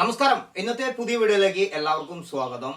നമസ്കാരം. ഇന്നത്തെ പുതിയ വീഡിയോയിലേക്ക് എല്ലാവർക്കും സ്വാഗതം.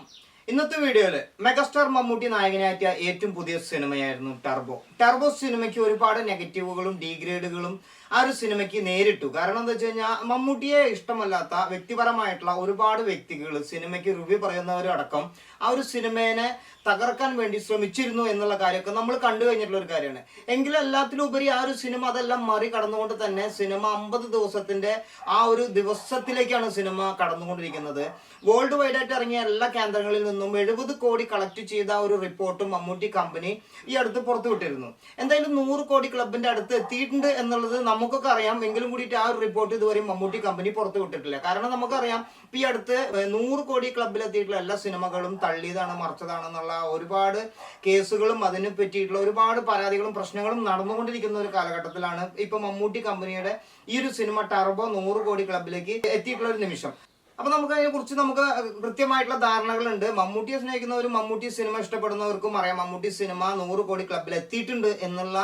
ഇന്നത്തെ വീഡിയോയിൽ മെഗാസ്റ്റാർ മമ്മൂട്ടി നായകനാറ്റിയ ഏറ്റവും പുതിയ സിനിമയായിരുന്നു ടർബോ. ടർബോ സിനിമയ്ക്ക് ഒരുപാട് നെഗറ്റീവുകളും ഡീഗ്രേഡുകളും ആ ഒരു സിനിമയ്ക്ക് നേരിട്ടു. കാരണം എന്താ വെച്ച് കഴിഞ്ഞാൽ മമ്മൂട്ടിയെ ഇഷ്ടമല്ലാത്ത വ്യക്തിപരമായിട്ടുള്ള ഒരുപാട് വ്യക്തികൾ സിനിമയ്ക്ക് റിവ്യൂ പറയുന്നവരടക്കം ആ ഒരു സിനിമേനെ തകർക്കാൻ വേണ്ടി ശ്രമിച്ചിരുന്നു എന്നുള്ള കാര്യമൊക്കെ നമ്മൾ കണ്ടു കഴിഞ്ഞിട്ടുള്ള ഒരു കാര്യമാണ്. എങ്കിലും എല്ലാത്തിലും ഉപരി ആ ഒരു സിനിമ അതെല്ലാം മറികടന്നുകൊണ്ട് തന്നെ സിനിമ അമ്പത് ദിവസത്തിന്റെ ആ ഒരു ദിവസത്തിലേക്കാണ് സിനിമ കടന്നുകൊണ്ടിരിക്കുന്നത്. വേൾഡ് വൈഡ് ആയിട്ട് ഇറങ്ങിയ എല്ലാ കേന്ദ്രങ്ങളിൽ നിന്നും എഴുപത് കോടി കളക്ട് ചെയ്ത ഒരു റിപ്പോർട്ടും മമ്മൂട്ടി കമ്പനി ഈ അടുത്ത് പുറത്തുവിട്ടിരുന്നു എന്തായാലും നൂറ് കോടി ക്ലബിന്റെ അടുത്ത് എത്തിയിട്ടുണ്ട് എന്നുള്ളത് നമുക്കൊക്കെ അറിയാം. എങ്കിലും കൂടിയിട്ട് ആ ഒരു റിപ്പോർട്ട് ഇതുവരെ മമ്മൂട്ടി കമ്പനി പുറത്തുവിട്ടിട്ടില്ല കാരണം നമുക്കറിയാം ഈ അടുത്ത് നൂറ് കോടി ക്ലബിൽ എത്തിയിട്ടുള്ള എല്ലാ സിനിമകളും തള്ളിയതാണ് മറിച്ചതാണെന്നുള്ള ഒരുപാട് കേസുകളും അതിനെ പറ്റിയിട്ടുള്ള ഒരുപാട് പരാതികളും പ്രശ്നങ്ങളും നടന്നുകൊണ്ടിരിക്കുന്ന ഒരു കാലഘട്ടത്തിലാണ് ഇപ്പൊ മമ്മൂട്ടി കമ്പനിയുടെ ഈ ഒരു സിനിമ ടർബോ നൂറ് കോടി ക്ലബിലേക്ക് എത്തിയിട്ടുള്ള ഒരു നിമിഷം. അപ്പൊ നമുക്ക് അതിനെ കുറിച്ച് നമുക്ക് കൃത്യമായിട്ടുള്ള ധാരണകളുണ്ട്. മമ്മൂട്ടിയെ സ്നേഹിക്കുന്നവരും മമ്മൂട്ടി സിനിമ ഇഷ്ടപ്പെടുന്നവർക്കും അറിയാം. മമ്മൂട്ടി സിനിമ നൂറ് കോടി ക്ലബിൽ എത്തിയിട്ടുണ്ട് എന്നുള്ള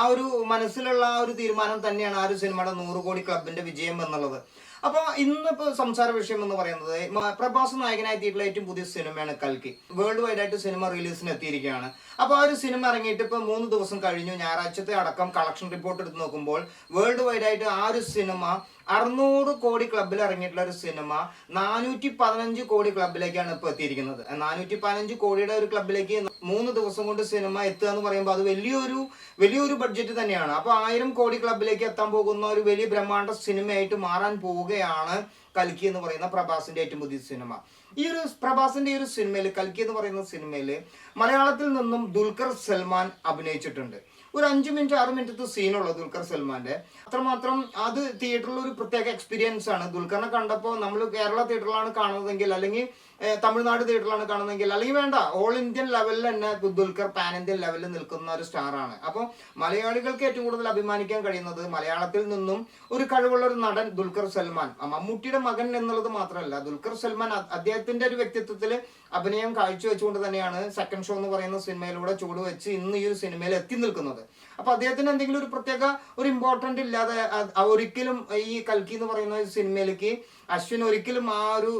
ആ ഒരു മനസ്സിലുള്ള ആ ഒരു തീരുമാനം തന്നെയാണ് ആ ഒരു സിനിമയുടെ നൂറ് കോടി ക്ലബിന്റെ വിജയം എന്നുള്ളത്. അപ്പോൾ ഇന്നിപ്പോ സംസാര വിഷയം എന്ന് പറയുന്നത് പ്രഭാസ് നായകനായി നായകനായിത്തീട്ടുള്ള ഏറ്റവും പുതിയ സിനിമയാണ് കൽക്കി. വേൾഡ് വൈഡ് ആയിട്ട് സിനിമ റിലീസിന് എത്തിയിരിക്കുകയാണ്. അപ്പൊ ആ ഒരു സിനിമ ഇറങ്ങിയിട്ട് ഇപ്പൊ മൂന്ന് ദിവസം കഴിഞ്ഞു. ഞായറാഴ്ചത്തെ അടക്കം കളക്ഷൻ റിപ്പോർട്ട് എടുത്ത് നോക്കുമ്പോൾ വേൾഡ് വൈഡ് ആയിട്ട് ആ ഒരു സിനിമ അറുന്നൂറ് കോടി ക്ലബിൽ ഇറങ്ങിയിട്ടുള്ള ഒരു സിനിമ നാനൂറ്റി പതിനഞ്ച് കോടി ക്ലബിലേക്കാണ് ഇപ്പോൾ എത്തിയിരിക്കുന്നത്. നാനൂറ്റി പതിനഞ്ച് കോടിയുടെ ഒരു ക്ലബിലേക്ക് മൂന്ന് ദിവസം കൊണ്ട് സിനിമ എത്തുക എന്ന് പറയുമ്പോൾ അത് വലിയൊരു വലിയൊരു ബഡ്ജറ്റ് തന്നെയാണ്. അപ്പോൾ ആയിരം കോടി ക്ലബിലേക്ക് എത്താൻ പോകുന്ന ഒരു വലിയ ബ്രഹ്മാണ്ഡ സിനിമയായിട്ട് മാറാൻ പോവുകയാണ് കൽക്കി എന്ന് പറയുന്ന പ്രഭാസിന്റെ ഏറ്റവും പുതിയ സിനിമ. ഈ ഒരു പ്രഭാസിന്റെ ഈ ഒരു സിനിമയിൽ കൽക്കി എന്ന് പറയുന്ന സിനിമയിൽ മലയാളത്തിൽ നിന്നും ദുൽഖർ സൽമാൻ അഭിനയിച്ചിട്ടുണ്ട്. ഒരു അഞ്ച് മിനിറ്റ് ആറ് മിനിറ്റത്തെ സീനുള്ളത് ദുൽഖർ സൽമാന്റെ. അത്രമാത്രം അത് തിയേറ്ററിൽ ഒരു പ്രത്യേക എക്സ്പീരിയൻസ് ആണ്. ദുൽഖറിനെ കണ്ടപ്പോൾ നമ്മൾ കേരള തിയേറ്ററിലാണ് കാണുന്നതെങ്കിൽ അല്ലെങ്കിൽ തമിഴ്നാട് തിയേറ്ററിലാണ് കാണുന്നതെങ്കിൽ അല്ലെങ്കിൽ വേണ്ട ഓൾ ഇന്ത്യൻ ലെവലിൽ തന്നെ ദുൽഖർ പാൻ ഇന്ത്യൻ ലെവലിൽ നിൽക്കുന്ന ഒരു സ്റ്റാർ ആണ്. അപ്പോൾ മലയാളികൾക്ക് ഏറ്റവും കൂടുതൽ അഭിമാനിക്കാൻ കഴിയുന്നത് മലയാളത്തിൽ നിന്നും ഒരു കഴിവുള്ള ഒരു നടൻ ദുൽഖർ സൽമാൻ മമ്മൂട്ടിയുടെ മകൻ എന്നുള്ളത് മാത്രമല്ല ദുൽഖർ സൽമാൻ അദ്ദേഹത്തിന്റെ ഒരു വ്യക്തിത്വത്തിൽ അഭിനയം കാഴ്ചവെച്ചുകൊണ്ട് തന്നെയാണ് സെക്കൻഡ് ഷോ എന്ന് പറയുന്ന സിനിമയിലൂടെ ചൂട് വെച്ച് ഇന്ന് ഈ ഒരു സിനിമയിൽ എത്തി നിൽക്കുന്നത്. അപ്പൊ അദ്ദേഹത്തിന് എന്തെങ്കിലും ഒരു പ്രത്യേക ഒരു ഇമ്പോർട്ടന്റ് ഇല്ലാതെ ഒരിക്കലും ഈ കൽക്കി എന്ന് പറയുന്ന സിനിമയിലേക്ക് അശ്വിൻ ഒരിക്കലും ആ ഒരു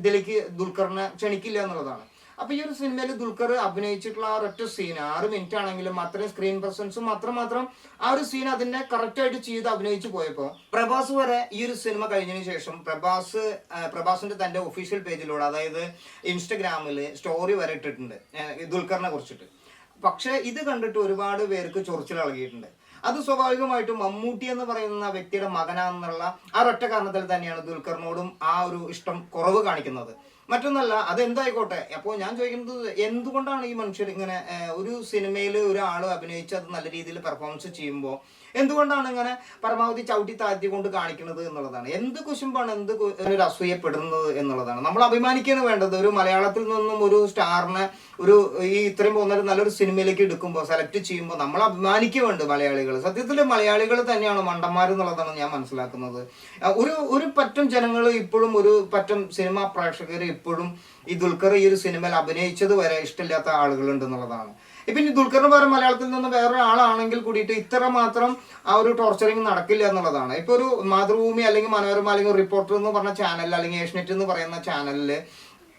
ഇതിലേക്ക് ദുൽഖറിനെ ക്ഷണിക്കില്ല എന്നുള്ളതാണ്. അപ്പൊ ഈ ഒരു സിനിമയിൽ ദുൽഖർ അഭിനയിച്ചിട്ടുള്ള ആ ഒരൊറ്റ സീൻ ആറ് മിനിറ്റ് ആണെങ്കിലും അത്രയും സ്ക്രീൻ പ്രസൻസും മാത്രമാത്രം ആ ഒരു സീൻ അതിനെ കറക്റ്റ് ആയിട്ട് ചെയ്ത് അഭിനയിച്ചു പോയപ്പോ പ്രഭാസ് വരെ ഈ ഒരു സിനിമ കഴിഞ്ഞതിന് ശേഷം പ്രഭാസ് പ്രഭാസിന്റെ തന്റെ ഒഫീഷ്യൽ പേജിലൂടെ അതായത് ഇൻസ്റ്റഗ്രാമിൽ സ്റ്റോറി വരെ ഇട്ടിട്ടുണ്ട് ദുൽഖറിനെ കുറിച്ചിട്ട്. പക്ഷെ ഇത് കണ്ടിട്ട് ഒരുപാട് പേർക്ക് ചൊറിച്ചിൽ ഇളകിയിട്ടുണ്ട്. അത് സ്വാഭാവികമായിട്ടും മമ്മൂട്ടി എന്ന് പറയുന്ന വ്യക്തിയുടെ മകനാണെന്നുള്ള ആ ഒറ്റ കാരണത്തിൽ തന്നെയാണ് ദുൽഖറിനോടും ആ ഒരു ഇഷ്ടം കുറവ് കാണിക്കുന്നത്. മറ്റൊന്നല്ല അത് എന്തായിക്കോട്ടെ അപ്പോൾ ഞാൻ ചോദിക്കുന്നത് എന്തുകൊണ്ടാണ് ഈ മനുഷ്യർ ഇങ്ങനെ ഒരു സിനിമയിൽ ഒരാൾ അഭിനയിച്ച് അത് നല്ല രീതിയിൽ പെർഫോമൻസ് ചെയ്യുമ്പോൾ എന്തുകൊണ്ടാണ് ഇങ്ങനെ പരമാവധി ചവിട്ടി താഴ്ത്തി കൊണ്ട് കാണിക്കുന്നത് എന്നുള്ളതാണ്? എന്ത് കുശുമ്പാണ് എന്ത് ഒരു അസൂയപ്പെടുന്നത് എന്നുള്ളതാണ്? നമ്മൾ അഭിമാനിക്കുകയാണ് വേണ്ടത്. ഒരു മലയാളത്തിൽ നിന്നും ഒരു സ്റ്റാറിനെ ഒരു ഈ ഇത്രയും പോകുന്ന നല്ലൊരു സിനിമയിലേക്ക് എടുക്കുമ്പോൾ സെലക്ട് ചെയ്യുമ്പോൾ നമ്മൾ അഭിമാനിക്കുന്നുണ്ട് മലയാളികൾ സത്യത്തിൽ മലയാളികൾ തന്നെയാണ് മണ്ടന്മാർ എന്നുള്ളതാണ് ഞാൻ മനസ്സിലാക്കുന്നത്. ഒരു ഒരു പറ്റം ജനങ്ങൾ ഇപ്പോഴും ഒരു പറ്റം സിനിമാ പ്രേക്ഷകർ ഇപ്പോഴും ഈ ദുൽഖർ ഈ ഒരു സിനിമയിൽ അഭിനയിച്ചത് വരെ ഇഷ്ടമില്ലാത്ത ആളുകളുണ്ട് എന്നുള്ളതാണ്. ഇപ്പൊ ഇനി ദുൽഖറിന് പകരം മലയാളത്തിൽ നിന്ന് വേറൊരാളാണെങ്കിൽ കൂടിയിട്ട് ഇത്ര മാത്രം ആ ഒരു ടോർച്ചറിങ് നടക്കില്ല എന്നുള്ളതാണ്. ഇപ്പൊ ഒരു മാതൃഭൂമി അല്ലെങ്കിൽ മനോരമ അല്ലെങ്കിൽ റിപ്പോർട്ടർ എന്ന് പറഞ്ഞ ചാനൽ അല്ലെങ്കിൽ ഏഷ്യനെറ്റ് എന്ന് പറയുന്ന ചാനലിൽ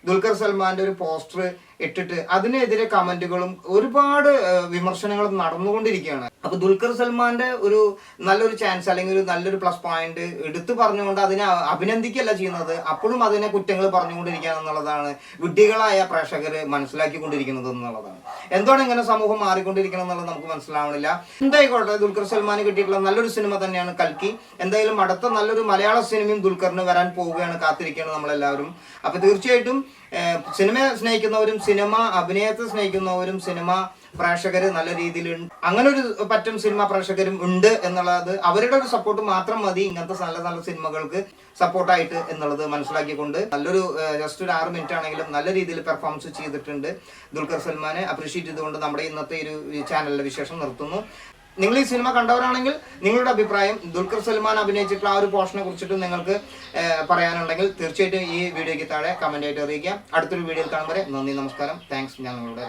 ദുൽഖർ സൽമാന്റെ ഒരു പോസ്റ്റർ ഇട്ടിട്ട് അതിനെതിരെ കമന്റുകളും ഒരുപാട് വിമർശനങ്ങളും നടന്നുകൊണ്ടിരിക്കുകയാണ്. അപ്പൊ ദുൽഖർ സൽമാന്റെ ഒരു നല്ലൊരു ചാൻസ് അല്ലെങ്കിൽ ഒരു നല്ലൊരു പ്ലസ് പോയിന്റ് എടുത്തു പറഞ്ഞുകൊണ്ട് അതിനെ അഭിനന്ദിക്കല്ല ചെയ്യുന്നത്. അപ്പോഴും അതിനെ കുറ്റങ്ങൾ പറഞ്ഞുകൊണ്ടിരിക്കുകയാണ് എന്നുള്ളതാണ് വിഡ്ഢികളായ പ്രേക്ഷകർ മനസ്സിലാക്കിക്കൊണ്ടിരിക്കുന്നത് എന്നുള്ളതാണ്. എന്താണ് ഇങ്ങനെ സമൂഹം മാറിക്കൊണ്ടിരിക്കണം എന്നുള്ളത് നമുക്ക് മനസ്സിലാവണില്ല. എന്തായിക്കോട്ടെ ദുൽഖർ സൽമാന് കിട്ടിയിട്ടുള്ള നല്ലൊരു സിനിമ തന്നെയാണ് കൽക്കി. എന്തായാലും അടുത്ത നല്ലൊരു മലയാള സിനിമയും ദുൽഖറിന് വരാൻ പോവുകയാണ് കാത്തിരിക്കുകയാണ് നമ്മളെല്ലാവരും. അപ്പൊ തീർച്ചയായിട്ടും സിനിമ സിനിമയെ സ്നേഹിക്കുന്നവരും സിനിമ അഭിനയത്തെ സ്നേഹിക്കുന്നവരും സിനിമ പ്രേക്ഷകർ നല്ല രീതിയിൽ അങ്ങനെ ഒരു പറ്റും സിനിമ പ്രേക്ഷകരും ഉണ്ട് എന്നുള്ളത് അവരുടെ ഒരു സപ്പോർട്ട് മാത്രം മതി ഇങ്ങനത്തെ നല്ല നല്ല സിനിമകൾക്ക് സപ്പോർട്ടായിട്ട് എന്നുള്ളത് മനസ്സിലാക്കിക്കൊണ്ട് നല്ലൊരു ജസ്റ്റ് ഒരു ആറ് മിനിറ്റ് ആണെങ്കിലും നല്ല രീതിയിൽ പെർഫോമൻസ് ചെയ്തിട്ടുണ്ട് ദുൽഖർ സൽമാനെ. അപ്രീഷിയേറ്റ് ചെയ്തുകൊണ്ട് നമ്മുടെ ഇന്നത്തെ ഒരു ചാനലിലെ വിശേഷം നിർത്തുന്നു. നിങ്ങൾ ഈ സിനിമ കണ്ടവരാണെങ്കിൽ നിങ്ങളുടെ അഭിപ്രായം ദുൽഖർ സൽമാൻ അഭിനയിച്ചിട്ടുള്ള ആ ഒരു പോർഷനെ കുറിച്ചിട്ട് നിങ്ങൾക്ക് പറയാനുണ്ടെങ്കിൽ തീർച്ചയായിട്ടും ഈ വീഡിയോയ്ക്ക് താഴെ കമന്റ് ആയിട്ട് അറിയിക്കാം. അടുത്തൊരു വീഡിയോയിൽ കാണുമ്പോൾ നന്ദി നമസ്കാരം. താങ്ക്സ് ഞാൻ നിങ്ങളുടെ